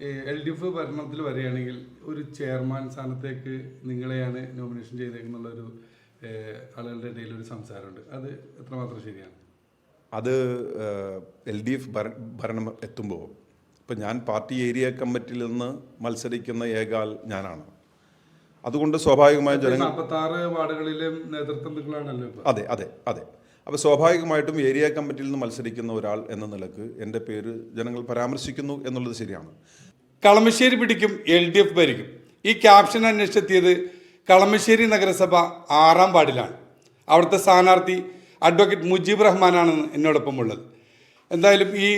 L D F ഭരണത്തിൽ വരികയാണെങ്കിൽ ഒരു ചെയർമാൻ സ്ഥാനത്തേക്ക് നിങ്ങളെയാണ് നോമിനേഷൻ ചെയ്തേക്കുന്നുള്ളൊരു ആളുകളുടെ ഇടയിൽ ഒരു സംസാരമുണ്ട്. അത് എത്രമാത്രം ശരിയാണ്? അത് എൽ ഡി എഫ് ഭരണം എത്തുമ്പോൾ ഇപ്പം ഞാൻ പാർട്ടി ഏരിയ കമ്മിറ്റിയിൽ നിന്ന് മത്സരിക്കുന്ന ഏകാൽ ഞാനാണ്. അതുകൊണ്ട് സ്വാഭാവികമായും ജനങ്ങൾ വാർഡുകളിലും നേതൃത്വം നിങ്ങളാണല്ലോ അതെ അതെ അതെ. അപ്പോൾ സ്വാഭാവികമായിട്ടും ഏരിയ കമ്മിറ്റിയിൽ നിന്ന് മത്സരിക്കുന്ന ഒരാൾ എന്ന നിലയ്ക്ക് എന്റെ പേര് ജനങ്ങൾ പരാമർശിക്കുന്നു എന്നുള്ളത് ശരിയാണ്. കളമശ്ശേരി പിടിക്കും എൽ ഡി എഫ് ഭരിക്കും. ഈ ക്യാപ്ഷൻ അന്വേഷിച്ചെത്തിയത് കളമശ്ശേരി നഗരസഭ ആറാം വാർഡിലാണ്. അവിടുത്തെ സ്ഥാനാർത്ഥി അഡ്വക്കേറ്റ് മുജീബ് റഹ്മാനാണ് എന്നോടൊപ്പം ഉള്ളത് എന്തായാലും ഈ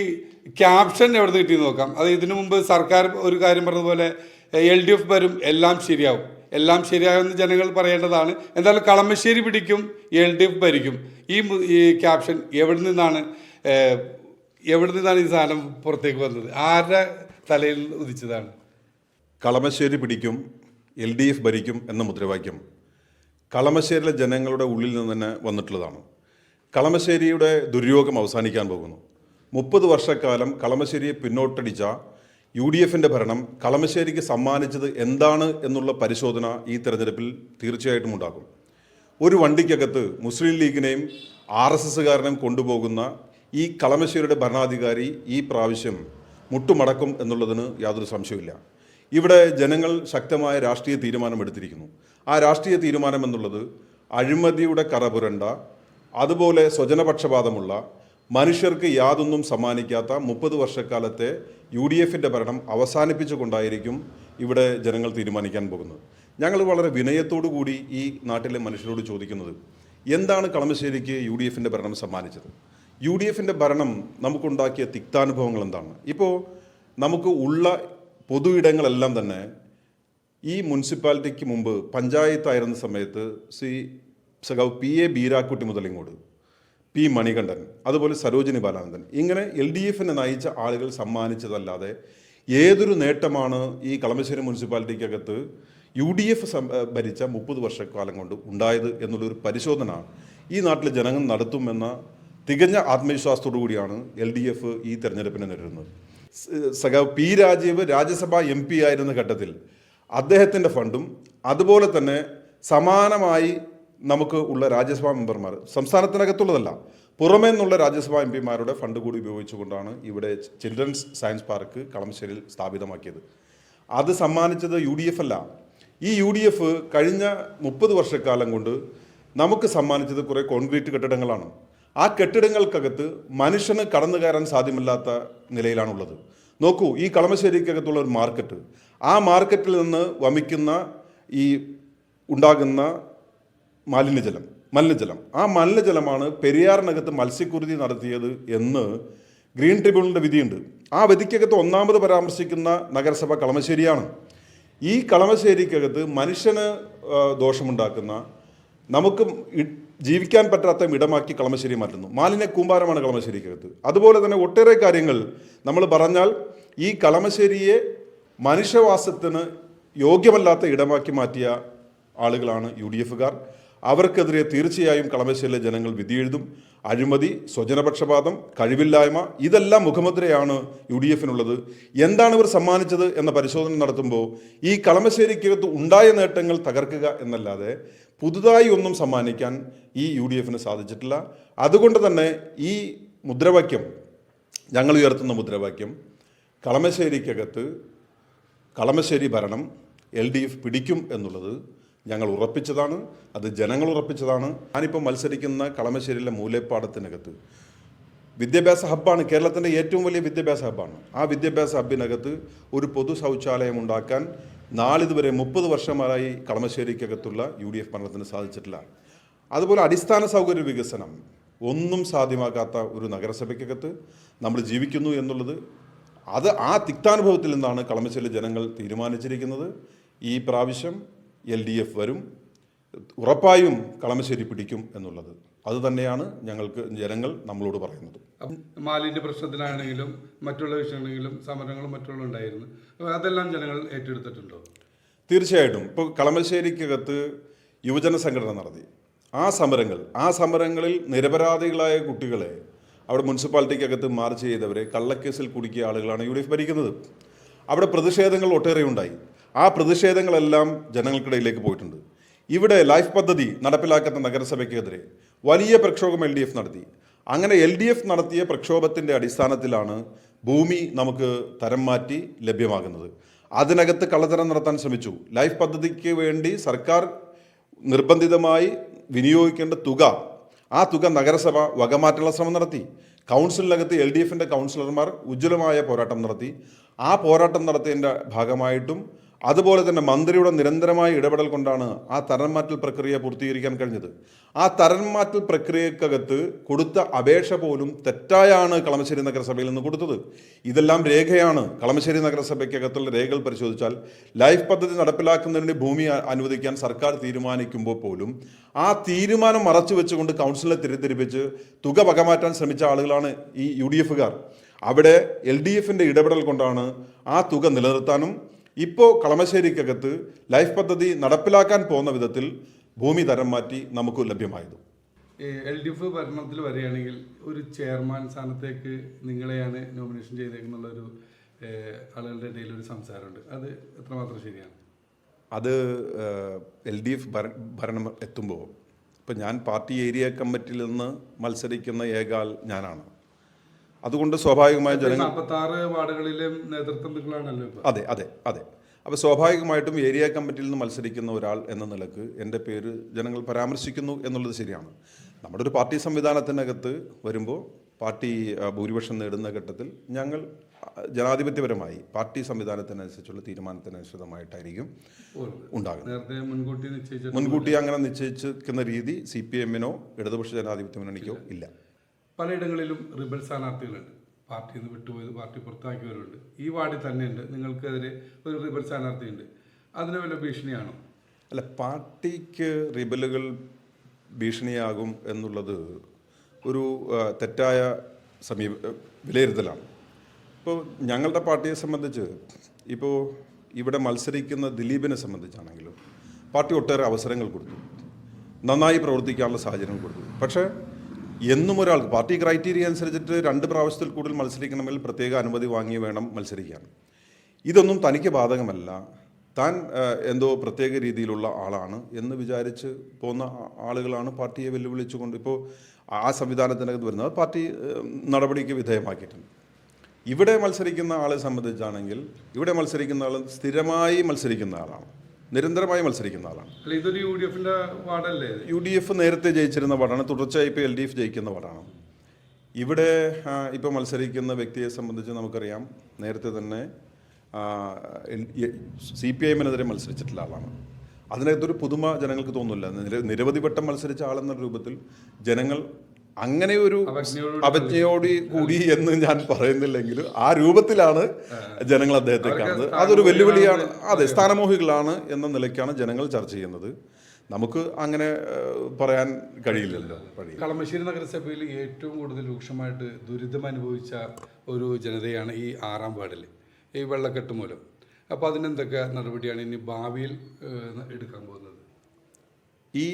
ക്യാപ്ഷൻ എവിടെ നിന്ന് കിട്ടിയെന്ന് നോക്കാം. അത് ഇതിനു മുമ്പ് സർക്കാർ ഒരു കാര്യം പറഞ്ഞതുപോലെ എൽ ഡി എഫ് വരും എല്ലാം ശരിയാവും. എല്ലാം ശരിയാകുമെന്ന് ജനങ്ങൾ പറയേണ്ടതാണ്. എന്തായാലും കളമശ്ശേരി പിടിക്കും എൽ ഡി എഫ് ഭരിക്കും. ഈ ക്യാപ്ഷൻ എവിടെ നിന്നാണ് എവിടെ നിന്നാണ് ഈ സാധനം പുറത്തേക്ക് വന്നത്? ആരുടെ തലയിൽ ഉദിച്ചതാണ്. കളമശ്ശേരി പിടിക്കും എൽ ഡി എഫ് ഭരിക്കും എന്ന മുദ്രാവാക്യം കളമശ്ശേരിയിലെ ജനങ്ങളുടെ ഉള്ളിൽ നിന്ന് തന്നെ വന്നിട്ടുള്ളതാണ്. കളമശ്ശേരിയുടെ ദുര്യോഗം അവസാനിക്കാൻ പോകുന്നു. മുപ്പത് വർഷക്കാലം കളമശ്ശേരിയെ പിന്നോട്ടടിച്ച യു ഡി എഫിന്റെ ഭരണം കളമശ്ശേരിക്ക് സമ്മാനിച്ചത് എന്താണ് എന്നുള്ള പരിശോധന ഈ തെരഞ്ഞെടുപ്പിൽ തീർച്ചയായിട്ടും ഉണ്ടാകും. ഒരു വണ്ടിക്കകത്ത് മുസ്ലിം ലീഗിനെയും ആർ എസ് എസ്സുകാരനെയും കൊണ്ടുപോകുന്ന ഈ കളമശ്ശേരിയുടെ ഭരണാധികാരി ഈ പ്രാവശ്യം മുട്ടുമടക്കും എന്നുള്ളതിന് യാതൊരു സംശയമില്ല ഇവിടെ ജനങ്ങൾ ശക്തമായ രാഷ്ട്രീയ തീരുമാനമെടുത്തിരിക്കുന്നു. ആ രാഷ്ട്രീയ തീരുമാനം എന്നുള്ളത് അഴിമതിയുടെ കറപുരണ്ട അതുപോലെ സ്വജനപക്ഷപാതമുള്ള മനുഷ്യർക്ക് യാതൊന്നും സമ്മാനിക്കാത്ത മുപ്പത് വർഷക്കാലത്തെ യു ഡി എഫിന്റെ ഭരണം അവസാനിപ്പിച്ചുകൊണ്ടായിരിക്കും ഇവിടെ ജനങ്ങൾ തീരുമാനിക്കാൻ പോകുന്നത്. ഞങ്ങൾ വളരെ വിനയത്തോടു കൂടി ഈ നാട്ടിലെ മനുഷ്യരോട് ചോദിക്കുന്നത് എന്താണ് കളമശ്ശേരിക്ക് യു ഡി എഫിന്റെ ഭരണം സമ്മാനിച്ചത്? യു ഡി എഫിന്റെ ഭരണം നമുക്കുണ്ടാക്കിയ തിക്താനുഭവങ്ങൾ എന്താണ്? ഇപ്പോൾ നമുക്ക് ഉള്ള പൊതു ഇടങ്ങളെല്ലാം തന്നെ ഈ മുനിസിപ്പാലിറ്റിക്ക് മുമ്പ് പഞ്ചായത്തായിരുന്ന സമയത്ത് ശ്രീ സഖാവ് പി എ ബീരാക്കുട്ടി മുതലിങ്ങോട് പി മണികണ്ഠൻ അതുപോലെ സരോജിനി ബാലാനന്ദൻ ഇങ്ങനെ എൽ ഡി എഫിനെ നയിച്ച ആളുകൾ സമ്മാനിച്ചതല്ലാതെ ഏതൊരു നേട്ടമാണ് ഈ കളമശ്ശേരി മുനിസിപ്പാലിറ്റിക്കകത്ത് യു ഡി എഫ് ഭരിച്ച മുപ്പത് വർഷക്കാലം കൊണ്ട് ഉണ്ടായത് എന്നുള്ളൊരു പരിശോധന ഈ നാട്ടിലെ ജനങ്ങൾ നടത്തുമെന്ന തികഞ്ഞ ആത്മവിശ്വാസത്തോടു കൂടിയാണ് എൽ ഡി എഫ് ഈ തെരഞ്ഞെടുപ്പിനെ നേരിടുന്നത്. സഖാവ് P Rajeev Rajya Sabha M P ആയിരുന്ന ഘട്ടത്തിൽ അദ്ദേഹത്തിന്റെ ഫണ്ടും അതുപോലെ തന്നെ സമാനമായി നമുക്ക് ഉള്ള രാജ്യസഭാ മെമ്പർമാർ സംസ്ഥാനത്തിനകത്തുള്ളതല്ല പുറമേ നിന്നുള്ള രാജ്യസഭാ എം പിമാരുടെ ഫണ്ട് കൂടി ഉപയോഗിച്ചുകൊണ്ടാണ് ഇവിടെ ചിൽഡ്രൻസ് സയൻസ് പാർക്ക് കളമശ്ശേരിയിൽ സ്ഥാപിതമാക്കിയത്. അത് സമ്മാനിച്ചത് യു ഡി എഫ് അല്ല. ഈ യു ഡി എഫ് കഴിഞ്ഞ മുപ്പത് വർഷക്കാലം കൊണ്ട് നമുക്ക് സമ്മാനിച്ചത് കുറേ കോൺക്രീറ്റ് കെട്ടിടങ്ങളാണ്. ആ കെട്ടിടങ്ങൾക്കകത്ത് മനുഷ്യന് കടന്നു കയറാൻ സാധ്യമല്ലാത്ത നിലയിലാണുള്ളത്. നോക്കൂ ഈ കളമശ്ശേരിക്കകത്തുള്ള ഒരു മാർക്കറ്റ്. ആ മാർക്കറ്റിൽ നിന്ന് വമിക്കുന്ന ഈ ഉണ്ടാകുന്ന മാലിന്യജലം മലിനജലം. ആ മലിനജലമാണ് പെരിയാറിനകത്ത് മത്സ്യക്കുരുതി നടത്തിയത് എന്ന് ഗ്രീൻ ട്രിബ്യൂണലിന്റെ വിധിയുണ്ട്. ആ വിധിക്കകത്ത് ഒന്നാമത് പരാമർശിക്കുന്ന നഗരസഭ കളമശ്ശേരിയാണ്. ഈ കളമശ്ശേരിക്കകത്ത് മനുഷ്യന് ദോഷമുണ്ടാക്കുന്ന നമുക്ക് ജീവിക്കാൻ പറ്റാത്ത ഇടമാക്കി കളമശ്ശേരി മാറ്റുന്നു. മാലിന്യ കൂമ്പാരമാണ് കളമശ്ശേരിക്കകത്ത്. അതുപോലെ തന്നെ ഒട്ടേറെ കാര്യങ്ങൾ നമ്മൾ പറഞ്ഞാൽ ഈ കളമശ്ശേരിയെ മനുഷ്യവാസത്തിന് യോഗ്യമല്ലാത്ത ഇടമാക്കി മാറ്റിയ ആളുകളാണ് യു ഡി എഫുകാർ. അവർക്കെതിരെ തീർച്ചയായും കളമശ്ശേരിയിലെ ജനങ്ങൾ വിധിയെഴുതും. അഴിമതി സ്വജനപക്ഷപാതം കഴിവില്ലായ്മ ഇതെല്ലാം മുഖമുദ്രയാണ് യു ഡി എഫിനുള്ളത് എന്താണ് ഇവർ സമ്മാനിച്ചത് എന്ന പരിശോധന നടത്തുമ്പോൾ ഈ കളമശ്ശേരിക്കകത്ത് ഉണ്ടായ നേട്ടങ്ങൾ തകർക്കുക എന്നല്ലാതെ പുതുതായി ഒന്നും സമ്മാനിക്കാൻ ഈ യു ഡി എഫിന് സാധിച്ചിട്ടില്ല. അതുകൊണ്ട് തന്നെ ഈ മുദ്രാവാക്യം ഞങ്ങൾ ഉയർത്തുന്ന മുദ്രാവാക്യം കളമശ്ശേരിക്കകത്ത് കളമശ്ശേരി ഭരണം എൽ ഡി എഫ് പിടിക്കും എന്നുള്ളത് ഞങ്ങൾ ഉറപ്പിച്ചതാണ് അത് ജനങ്ങൾ ഉറപ്പിച്ചതാണ്. ഞാനിപ്പോൾ മത്സരിക്കുന്ന കളമശ്ശേരിയിലെ മൂലപ്പാടത്തിനകത്ത്. വിദ്യാഭ്യാസ ഹബ്ബാണ് കേരളത്തിന്റെ ഏറ്റവും വലിയ വിദ്യാഭ്യാസ ഹബ്ബാണ്. ആ വിദ്യാഭ്യാസ ഹബ്ബിനകത്ത് ഒരു പൊതു ശൗചാലയം ഉണ്ടാക്കാൻ നാളിതുവരെ മുപ്പത് വർഷമായി കളമശ്ശേരിക്കകത്തുള്ള യു ഡി എഫ് ഭരണത്തിന് സാധിച്ചിട്ടില്ല. അതുപോലെ അടിസ്ഥാന സൗകര്യ വികസനം ഒന്നും സാധ്യമാകാത്ത ഒരു നഗരസഭയ്ക്കകത്ത് നമ്മൾ ജീവിക്കുന്നു എന്നുള്ളത് അത് ആ തിക്താനുഭവത്തിൽ നിന്നാണ് കളമശ്ശേരി ജനങ്ങൾ തീരുമാനിച്ചിരിക്കുന്നത്. ഈ പ്രാവശ്യം എൽ ഡി എഫ് വരും. ഉറപ്പായും കളമശ്ശേരി പിടിക്കും എന്നുള്ളത്. അത് തന്നെയാണ് ഞങ്ങൾക്ക് ജനങ്ങൾ നമ്മളോട് പറയുന്നത്. മാലിന്യ പ്രശ്നത്തിലാണെങ്കിലും മറ്റുള്ള വിഷയമാണെങ്കിലും സമരങ്ങളും മറ്റുള്ള ഉണ്ടായിരുന്നു. അതെല്ലാം ജനങ്ങൾ ഏറ്റെടുത്തിട്ടുണ്ടോ? തീർച്ചയായിട്ടും. ഇപ്പോൾ കളമശ്ശേരിക്കകത്ത് യുവജന സംഘടന നടത്തി. ആ സമരങ്ങൾ ആ സമരങ്ങളിൽ നിരപരാധികളായ കുട്ടികളെ അവിടെ മുനിസിപ്പാലിറ്റിക്കകത്ത് മാർച്ച് ചെയ്തവരെ കള്ളക്കേസിൽ കുടുക്കിയ ആളുകളാണ് യു ഡി എഫ് ഭരിക്കുന്നത്. അവിടെ പ്രതിഷേധങ്ങൾ ഒട്ടേറെ ഉണ്ടായി ആ പ്രതിഷേധങ്ങളെല്ലാം ജനങ്ങൾക്കിടയിലേക്ക് പോയിട്ടുണ്ട്. ഇവിടെ ലൈഫ് പദ്ധതി നടപ്പിലാക്കുന്ന നഗരസഭയ്ക്കെതിരെ വലിയ പ്രക്ഷോഭം എൽ ഡി എഫ് നടത്തി. അങ്ങനെ എൽ ഡി എഫ് നടത്തിയ പ്രക്ഷോഭത്തിന്റെ അടിസ്ഥാനത്തിലാണ് ഭൂമി നമുക്ക് തരം മാറ്റി ലഭ്യമാകുന്നത്. അതിനകത്ത് കള്ളത്തരം നടത്താൻ ശ്രമിച്ചു. ലൈഫ് പദ്ധതിക്ക് വേണ്ടി സർക്കാർ നിർബന്ധിതമായി വിനിയോഗിക്കേണ്ട തുക ആ തുക നഗരസഭ വകമാറ്റാനുള്ള ശ്രമം നടത്തി. കൗൺസിലിനകത്ത് എൽ ഡി എഫിന്റെ കൗൺസിലർമാർ ഉജ്ജ്വലമായ പോരാട്ടം നടത്തി. ആ പോരാട്ടം നടത്തിയതിന്റെ ഭാഗമായിട്ടും അതുപോലെ തന്നെ മന്ത്രിയുടെ നിരന്തരമായ ഇടപെടൽ കൊണ്ടാണ് ആ തരംമാറ്റൽ പ്രക്രിയ പൂർത്തീകരിക്കാൻ കഴിഞ്ഞത്. ആ തരംമാറ്റൽ പ്രക്രിയക്കകത്ത് കൊടുത്ത അപേക്ഷ പോലും തെറ്റായാണ് കളമശ്ശേരി നഗരസഭയിൽ നിന്ന് കൊടുത്തത്. ഇതെല്ലാം രേഖയാണ്. കളമശ്ശേരി നഗരസഭയ്ക്കകത്തുള്ള രേഖകൾ പരിശോധിച്ചാൽ ലൈഫ് പദ്ധതി നടപ്പിലാക്കുന്നതിന് ഭൂമി അനുവദിക്കാൻ സർക്കാർ തീരുമാനിക്കുമ്പോൾ പോലും ആ തീരുമാനം മറച്ചു വെച്ചുകൊണ്ട് കൗൺസിലിനെ തിരിത്തിരിപ്പിച്ച് തുക വകമാറ്റാൻ ശ്രമിച്ച ആളുകളാണ് ഈ യു ഡി എഫുകാർ. അവിടെ എൽ ഡി എഫിന്റെ ഇടപെടൽ കൊണ്ടാണ് ആ തുക നിലനിർത്താനും ഇപ്പോൾ കളമശ്ശേരിക്കകത്ത് ലൈഫ് പദ്ധതി നടപ്പിലാക്കാൻ പോകുന്ന വിധത്തിൽ ഭൂമി തരം മാറ്റി നമുക്ക് ലഭ്യമായത്. എൽ ഡി എഫ് ഭരണത്തിൽ വരികയാണെങ്കിൽ ഒരു ചെയർമാൻ സ്ഥാനത്തേക്ക് നിങ്ങളെയാണ് നോമിനേഷൻ ചെയ്തേക്കുന്നുള്ളൊരു ആളുകളുടെ ഇടയിൽ ഒരു സംസാരമുണ്ട്. അത് എത്രമാത്രം ശരിയാണ്? അത് എൽ ഡി എഫ് ഭരണം എത്തുമ്പോൾ ഇപ്പം ഞാൻ പാർട്ടി ഏരിയ കമ്മിറ്റിയിൽ നിന്ന് മത്സരിക്കുന്ന ഏകാൽ ഞാനാണ്. അതുകൊണ്ട് സ്വാഭാവികമായും ജനങ്ങൾ വാർഡുകളിലും നേതൃത്വം നിങ്ങളാണല്ലോ അതെ അതെ അതെ. അപ്പോൾ സ്വാഭാവികമായിട്ടും ഏരിയ കമ്മിറ്റിയിൽ നിന്ന് മത്സരിക്കുന്ന ഒരാൾ എന്ന നിലയ്ക്ക് എന്റെ പേര് ജനങ്ങൾ പരാമർശിക്കുന്നു എന്നുള്ളത് ശരിയാണ്. നമ്മുടെ ഒരു പാർട്ടി സംവിധാനത്തിനകത്ത് വരുമ്പോൾ പാർട്ടി ഭൂരിപക്ഷം നേടുന്ന ഘട്ടത്തിൽ ഞങ്ങൾ ജനാധിപത്യപരമായി പാർട്ടി സംവിധാനത്തിനനുസരിച്ചുള്ള തീരുമാനത്തിനനുസൃതമായിട്ടായിരിക്കും ഉണ്ടാകുന്നത്. മുൻകൂട്ടി അങ്ങനെ നിശ്ചയിച്ചിരിക്കുന്ന രീതി സി പി എമ്മിനോ ഇടതുപക്ഷ ജനാധിപത്യ മുന്നണിക്കോ ഇല്ല. പലയിടങ്ങളിലും റിബൽ സ്ഥാനാർത്ഥികളുണ്ട്. പാർട്ടിയിൽ നിന്ന് വിട്ടുപോയത് പാർട്ടി പുറത്താക്കിയവരുണ്ട്. ഈ വാർഡിൽ തന്നെയുണ്ട്. നിങ്ങൾക്കെതിരെ ഒരു റിബൽ സ്ഥാനാർത്ഥിയുണ്ട്. അതിന് വല്ല ഭീഷണിയാണോ? അല്ല പാർട്ടിക്ക് റിബലുകൾ ഭീഷണിയാകും എന്നുള്ളത് ഒരു തെറ്റായ സമീപ വിലയിരുത്തലാണ്. ഇപ്പോൾ ഞങ്ങളുടെ പാർട്ടിയെ സംബന്ധിച്ച് ഇപ്പോൾ ഇവിടെ മത്സരിക്കുന്ന ദിലീപിനെ സംബന്ധിച്ചാണെങ്കിലും പാർട്ടി ഒട്ടേറെ അവസരങ്ങൾ കൊടുത്തു. നന്നായി പ്രവർത്തിക്കാനുള്ള സാഹചര്യം കൊടുത്തു. പക്ഷേ എന്നും ഒരാൾ പാർട്ടി ക്രൈറ്റീരിയ അനുസരിച്ചിട്ട് രണ്ട് പ്രാവശ്യത്തിൽ കൂടുതൽ മത്സരിക്കണമെങ്കിൽ പ്രത്യേക അനുമതി വാങ്ങി വേണം മത്സരിക്കാൻ. ഇതൊന്നും തനിക്ക് ബാധകമല്ല. താൻ എന്തോ പ്രത്യേക രീതിയിലുള്ള ആളാണ് എന്ന് വിചാരിച്ച് പോകുന്ന ആളുകളാണ് പാർട്ടിയെ വെല്ലുവിളിച്ചുകൊണ്ട് ഇപ്പോൾ ആ സംവിധാനത്തിനകത്ത് വരുന്നത്. പാർട്ടി നടപടിക്ക് വിധേയമാക്കിയിട്ടുണ്ട്. ഇവിടെ മത്സരിക്കുന്ന ആളെ സംബന്ധിച്ചാണെങ്കിൽ ഇവിടെ മത്സരിക്കുന്ന ആൾ സ്ഥിരമായി മത്സരിക്കുന്ന ആളാണ്. നിരന്തരമായി മത്സരിക്കുന്ന ആളാണ്. ഇതൊരു യു ഡി എഫിന്റെ വാർഡല്ലേ യു ഡി എഫ് നേരത്തെ ജയിച്ചിരുന്ന വാർഡാണ്. തുടർച്ചയായി ഇപ്പോൾ എൽ ഡി എഫ് ജയിക്കുന്ന വാർഡാണ്. ഇവിടെ ഇപ്പോൾ മത്സരിക്കുന്ന വ്യക്തിയെ സംബന്ധിച്ച് നമുക്കറിയാം. നേരത്തെ തന്നെ സി പി ഐ എമ്മിനെതിരെ മത്സരിച്ചിട്ടുള്ള ആളാണ്. അതിനകത്തൊരു പുതുമ ജനങ്ങൾക്ക് തോന്നുന്നില്ല. നിര- നിരവധി വട്ടം മത്സരിച്ച ആളെന്ന രൂപത്തിൽ ജനങ്ങൾ അങ്ങനെ ഒരു അവജ്ഞയോട് അവജ്ഞയോട് കൂടി. എന്ന് ഞാൻ പറയുന്നില്ലെങ്കിലും ആ രൂപത്തിലാണ് ജനങ്ങൾ അദ്ദേഹത്തെ കാണുന്നത്. അതൊരു വെല്ലുവിളിയാണ്. അതെ സ്ഥാനമോഹികളാണ് എന്ന നിലയ്ക്കാണ് ജനങ്ങൾ ചർച്ച ചെയ്യുന്നത്. നമുക്ക് അങ്ങനെ പറയാൻ കഴിയില്ലല്ലോ. കഴിയില്ല കളമശ്ശേരി നഗരസഭയിൽ ഏറ്റവും കൂടുതൽ രൂക്ഷമായിട്ട് ദുരിതം അനുഭവിച്ച ഒരു ജനതയാണ് ഈ ആറാം വാർഡിൽ ഈ വെള്ളക്കെട്ട് മൂലം. അപ്പോൾ അതിനെന്തൊക്കെ നടപടിയാണ് ഇനി ഭാവിയിൽ എടുക്കാൻ പോകുന്നത്? ഈ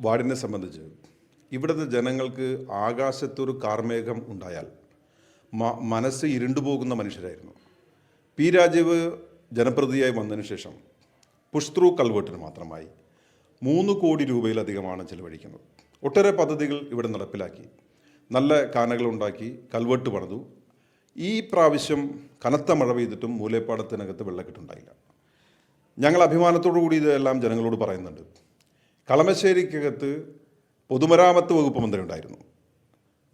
വാർഡിനെ സംബന്ധിച്ച് ഇവിടുത്തെ ജനങ്ങൾക്ക് ആകാശത്തൊരു കാർമേഘം ഉണ്ടായാൽ മനസ്സ് ഇരുണ്ടുപോകുന്ന മനുഷ്യരായിരുന്നു. പി രാജീവ് ജനപ്രതിയായി വന്നതിന് ശേഷം പുഷ് ത്രൂ കൾവേട്ടിന് മാത്രമായി മൂന്ന് കോടി രൂപയിലധികമാണ് ചെലവഴിക്കുന്നത്. ഒട്ടേറെ പദ്ധതികൾ ഇവിടെ നടപ്പിലാക്കി. നല്ല കാനകളുണ്ടാക്കി കൽവെട്ട് പണിതു. ഈ പ്രാവശ്യം കനത്ത മഴ പെയ്തിട്ടും മൂലേപ്പാടത്തിനകത്ത് വെള്ളക്കെട്ടുണ്ടായില്ല. ഞങ്ങൾ അഭിമാനത്തോടു കൂടി ഇതെല്ലാം ജനങ്ങളോട് പറയുന്നുണ്ട്. കളമശ്ശേരിക്കകത്ത് പൊതുമരാമത്ത് വകുപ്പ് മന്ത്രി ഉണ്ടായിരുന്നു.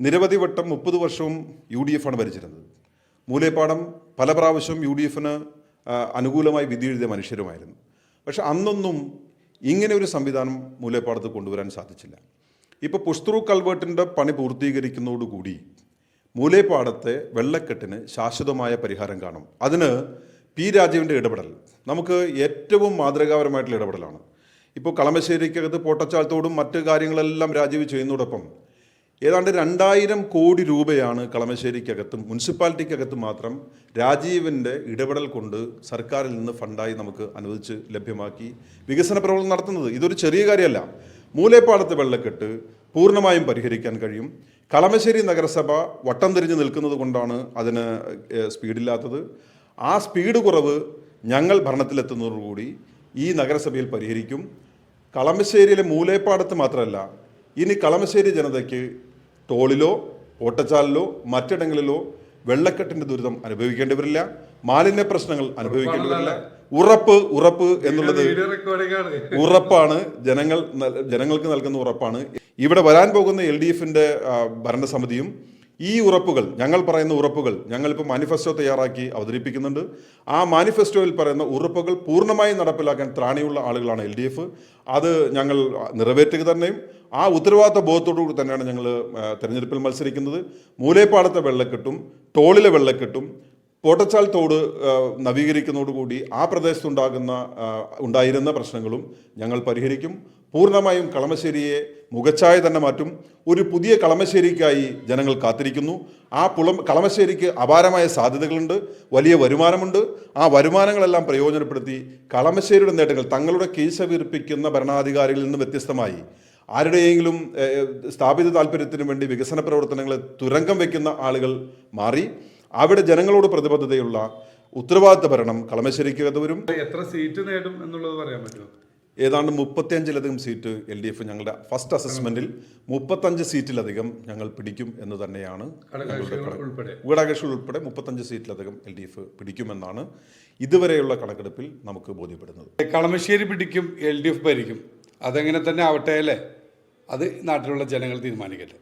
നിരവധി വട്ടം മുപ്പത് വർഷവും യു ഡി എഫാണ് ഭരിച്ചിരുന്നത്. മൂലേപ്പാടം പല പ്രാവശ്യവും യു ഡി എഫിന് അനുകൂലമായി വിധി എഴുതിയ മനുഷ്യരുമായിരുന്നു. പക്ഷെ അന്നൊന്നും ഇങ്ങനെ ഒരു സംവിധാനം മൂലേപ്പാടത്ത് കൊണ്ടുവരാൻ സാധിച്ചില്ല. ഇപ്പോൾ പുഷ്ത്രൂ കൽവേട്ടിന്റെ പണി പൂർത്തീകരിക്കുന്നതോടുകൂടി മൂലേപ്പാടത്തെ വെള്ളക്കെട്ടിന് ശാശ്വതമായ പരിഹാരം കാണും. അതിന് പി രാജീവിന്റെ ഇടപെടൽ. നമുക്ക് ഏറ്റവും മാതൃകാപരമായിട്ടുള്ള ഇടപെടലാണ്. ഇപ്പോൾ കളമശ്ശേരിക്കകത്ത് പോട്ടച്ചാലത്തോടും മറ്റ് കാര്യങ്ങളെല്ലാം രാജീവ് ചെയ്യുന്നതോടൊപ്പം ഏതാണ്ട് രണ്ടായിരം കോടി രൂപയാണ് കളമശ്ശേരിക്കകത്തും മുനിസിപ്പാലിറ്റിക്കകത്ത് മാത്രം രാജീവിന്റെ ഇടപെടൽ കൊണ്ട് സർക്കാരിൽ നിന്ന് ഫണ്ടായി നമുക്ക് അനുവദിച്ച് ലഭ്യമാക്കി വികസന പ്രവർത്തനം നടത്തുന്നത്. ഇതൊരു ചെറിയ കാര്യമല്ല. മൂലേപ്പാടത്ത് വെള്ളക്കെട്ട് പൂർണമായും പരിഹരിക്കാൻ കഴിയും. കളമശ്ശേരി നഗരസഭ വട്ടം തിരിഞ്ഞ് നിൽക്കുന്നത് കൊണ്ടാണ് അതിന് സ്പീഡില്ലാത്തത്. ആ സ്പീഡ് കുറവ് ഞങ്ങൾ ഭരണത്തിലെത്തുന്നതോടുകൂടി ഈ നഗരസഭയിൽ പരിഹരിക്കും. കളമശ്ശേരിയിലെ മൂലേപ്പാടത്ത് മാത്രമല്ല ഇനി കളമശ്ശേരി ജനതയ്ക്ക് ടോളിലോ ഓട്ടച്ചാലിലോ മറ്റിടങ്ങളിലോ വെള്ളക്കെട്ടിന്റെ ദുരിതം അനുഭവിക്കേണ്ടി വരില്ല മാലിന്യ പ്രശ്നങ്ങൾ അനുഭവിക്കേണ്ടി വരില്ല. ഉറപ്പ് ഉറപ്പ് എന്നുള്ളത് ഉറപ്പാണ്. ജനങ്ങൾ ജനങ്ങൾക്ക് നൽകുന്ന ഉറപ്പാണ്. ഇവിടെ വരാൻ പോകുന്ന എൽ ഡി എഫിന്റെ ഭരണസമിതിയും ഈ ഉറപ്പുകൾ ഞങ്ങൾ പറയുന്ന ഉറപ്പുകൾ ഞങ്ങളിപ്പോൾ മാനിഫെസ്റ്റോ തയ്യാറാക്കി അവതരിപ്പിക്കുന്നുണ്ട്. ആ മാനിഫെസ്റ്റോയിൽ പറയുന്ന ഉറപ്പുകൾ പൂർണമായും നടപ്പിലാക്കാൻ ത്രാണിയുള്ള ആളുകളാണ് എൽ ഡി എഫ്. അത് ഞങ്ങൾ നിറവേറ്റുക തന്നെയും ആ ഉത്തരവാദിത്ത ബോധത്തോടു കൂടി തന്നെയാണ് ഞങ്ങൾ തെരഞ്ഞെടുപ്പിൽ മത്സരിക്കുന്നത്. മൂലേപ്പാടത്തെ വെള്ളക്കെട്ടും ടോളിലെ വെള്ളക്കെട്ടും പോട്ടച്ചാൽ തോട് നവീകരിക്കുന്നതോടുകൂടി ആ പ്രദേശത്തുണ്ടാകുന്ന ഉണ്ടായിരുന്ന പ്രശ്നങ്ങളും ഞങ്ങൾ പരിഹരിക്കും. പൂർണമായും കളമശ്ശേരിയെ മുഖച്ഛായ തന്നെ മാറ്റും. ഒരു പുതിയ കളമശ്ശേരിക്കായി ജനങ്ങൾ കാത്തിരിക്കുന്നു. ആ പുളം കളമശ്ശേരിക്ക് അപാരമായ സാധ്യതകളുണ്ട്. വലിയ വരുമാനമുണ്ട്. ആ വരുമാനങ്ങളെല്ലാം പ്രയോജനപ്പെടുത്തി കളമശ്ശേരിയുടെ നേട്ടങ്ങൾ തങ്ങളുടെ കീശ വീർപ്പിക്കുന്ന ഭരണാധികാരികളിൽ നിന്ന് വ്യത്യസ്തമായി. ആരുടെയെങ്കിലും സ്ഥാപിത താല്പര്യത്തിനു വേണ്ടി വികസന പ്രവർത്തനങ്ങളെ തുരങ്കം വയ്ക്കുന്ന ആളുകൾ മാറി. അവിടെ ജനങ്ങളോട് പ്രതിബദ്ധതയുള്ള ഉത്തരവാദിത്ത ഭരണം കളമശ്ശേരിക്കകത്ത് വരും. എത്ര സീറ്റ് നേടും എന്നുള്ളത് പറയാൻ പറ്റുമോ? ഏതാണ്ട് മുപ്പത്തിയഞ്ചിലധികം സീറ്റ് എൽ ഡി എഫ് ഞങ്ങളുടെ ഫസ്റ്റ് അസസ്മെന്റിൽ മുപ്പത്തഞ്ച് സീറ്റിലധികം ഞങ്ങൾ പിടിക്കും എന്ന് തന്നെയാണ് ഘടകകക്ഷികൾ ഉൾപ്പെടെ. മുപ്പത്തഞ്ച് സീറ്റിലധികം എൽ ഡി എഫ് പിടിക്കുമെന്നാണ് ഇതുവരെയുള്ള കണക്കെടുപ്പിൽ നമുക്ക് ബോധ്യപ്പെടുന്നത്. കളമശ്ശേരി പിടിക്കും എൽ ഡി എഫ് ഭരിക്കും. അതെങ്ങനെ തന്നെ ആവട്ടെ അല്ലേ? അത് നാട്ടിലുള്ള ജനങ്ങൾ തീരുമാനിക്കട്ടെ.